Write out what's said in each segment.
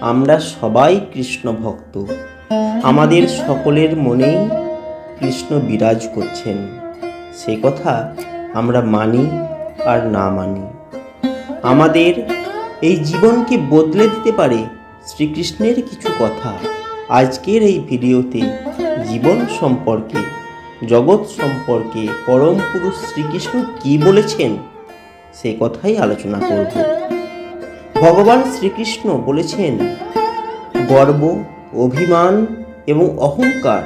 আমরা সবাই কৃষ্ণ ভক্ত। আমাদের সকলের মনেই কৃষ্ণ বিরাজ করছেন। সে কথা আমরা মানি আর না মানি। আমাদের এই জীবনকে বদলে দিতে পারে শ্রীকৃষ্ণের কিছু কথা। আজকের এই ভিডিওতে জীবন সম্পর্কে, জগৎ সম্পর্কে, পরম পুরুষ শ্রীকৃষ্ণ কি বলেছেন, সে কথাই আলোচনা করব। ভগবান শ্রীকৃষ্ণ বলেছেন, গর্ব, অভিমান এবং অহংকার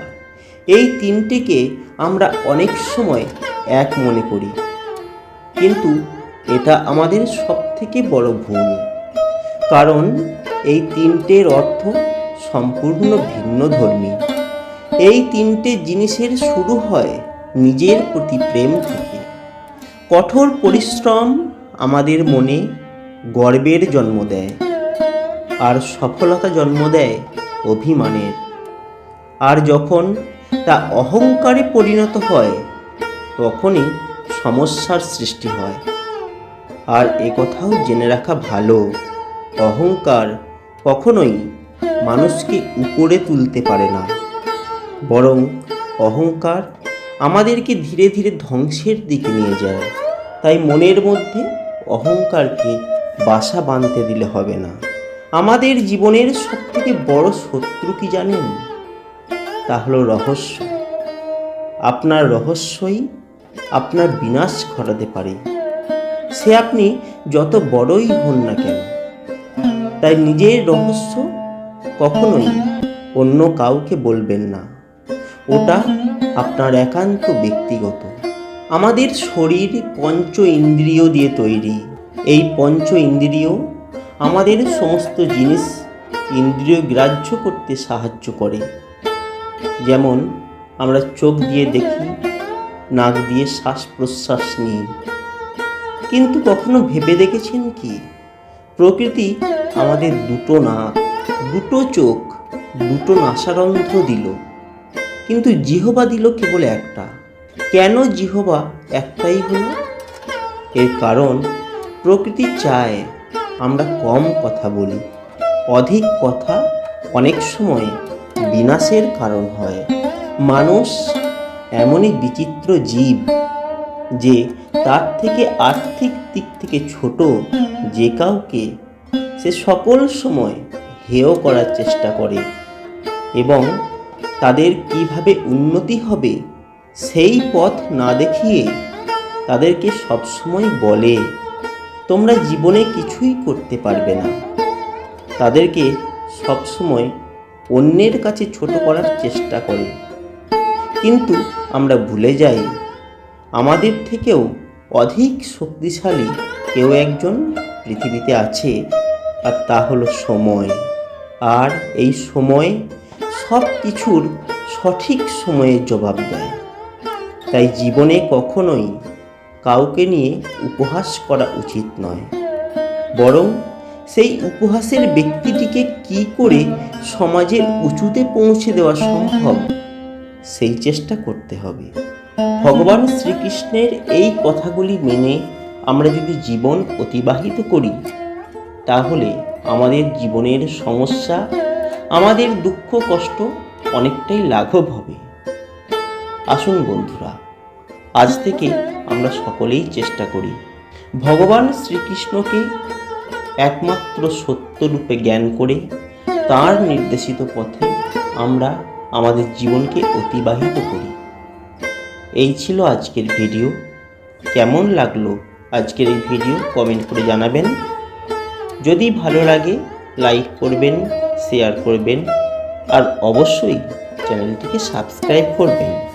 এই তিনটিকে আমরা অনেক সময় এক মনে করি। কিন্তু এটা আমাদের সবথেকে বড় ভুল। কারণ এই তিনটের অর্থ সম্পূর্ণ ভিন্ন ধর্মী। এই তিনটে জিনিসের শুরু হয় নিজের প্রতি প্রেম থেকে। কঠোর পরিশ্রম আমাদের মনে গর্বের জন্ম দেয় আর সফলতা জন্ম দেয় অভিমানের। আর যখন তা অহংকারে পরিণত হয়, তখনই সমস্যার সৃষ্টি হয়। আর এ কথাও জেনে রাখা ভালো, অহংকার কখনোই মানুষকে উপরে তুলতে পারে না। বরং অহংকার আমাদেরকে ধীরে ধীরে ধ্বংসের দিকে নিয়ে যায়। তাই মনের মধ্যে অহংকারকে বাসা বাঁধতে দিলে হবে না। আমাদের জীবনের সবথেকে বড় শত্রু কি জানেন? তা হলো রহস্য। আপনার রহস্যই আপনার বিনাশ ঘটাতে পারে। সে আপনি যত বড়ই হন না কেন, তাই নিজের রহস্য কখনোই অন্য কাউকে বলবেন না। ওটা আপনার একান্ত ব্যক্তিগত। আমাদের শরীর পঞ্চ ইন্দ্রিয় দিয়ে তৈরি। এই পঞ্চ ইন্দ্রিয় আমাদের সমস্ত জিনিস ইন্দ্রিয় গ্রাহ্য করতে সাহায্য করে। যেমন আমরা চোখ দিয়ে দেখি, নাক দিয়ে শ্বাস প্রশ্বাস নিই। কিন্তু কখনো ভেবে দেখেছেন কি? প্রকৃতি আমাদের দুটো নাক, দুটো চোখ, দুটো নাসারন্ধ্র দিল। কিন্তু জিহবা দিল কেবল একটা। কেন জিহবা একটাই হলো? এর কারণ প্রকৃতি চায় আমরা কম কথা বলি, অধিক কথা অনেক সময় বিনাশের কারণ হয়। মানুষ এমনই বিচিত্র জীব যে তার থেকে আর্থিক দিক থেকে ছোট যে কাউকে সে সকল সময় হেয় করার চেষ্টা করে এবং তাদের কীভাবে উন্নতি হবে সেই পথ না দেখিয়ে তাদেরকে সবসময় বলে। তোমরা জীবনে কিছুই করতে পারবে না। তাদেরকে সবসময় অন্যের কাছে ছোট করার চেষ্টা করে। কিন্তু আমরা ভুলে যাই, আমাদের থেকেও অধিক শক্তিশালী কেউ একজন পৃথিবীতে আছে, আর তা হলো সময়। আর এই সময় সব কিছুর সঠিক সময়ে জবাব দেয়। তাই জীবনে কখনোই কাউকে নিয়ে উপহাস করা উচিত নয়। বরং সেই উপহাসের ব্যক্তিটিকে কি করে সমাজের উঁচুতে পৌঁছে দেওয়া সম্ভব, সেই চেষ্টা করতে হবে। ভগবান শ্রীকৃষ্ণের এই কথাগুলি মেনে আমরা যদি জীবন অতিবাহিত করি, তাহলে আমাদের জীবনের সমস্যা, আমাদের দুঃখ কষ্ট অনেকটাই লাঘব হবে। আসুন বন্ধুরা আজ থেকে আমরা সকলেই চেষ্টা করি। ভগবান শ্রীকৃষ্ণকে একমাত্র সত্যরূপে জ্ঞান করে তার নির্দেশিত পথে আমরা আমাদের জীবনকে অতিবাহিত করি। এই ছিল আজকের ভিডিও। কেমন লাগল আজকের এই ভিডিও কমেন্ট করে জানাবেন। যদি ভালো লাগে, লাইক করবেন, শেয়ার করবেন, আর অবশ্যই চ্যানেলটিকে সাবস্ক্রাইব করবেন।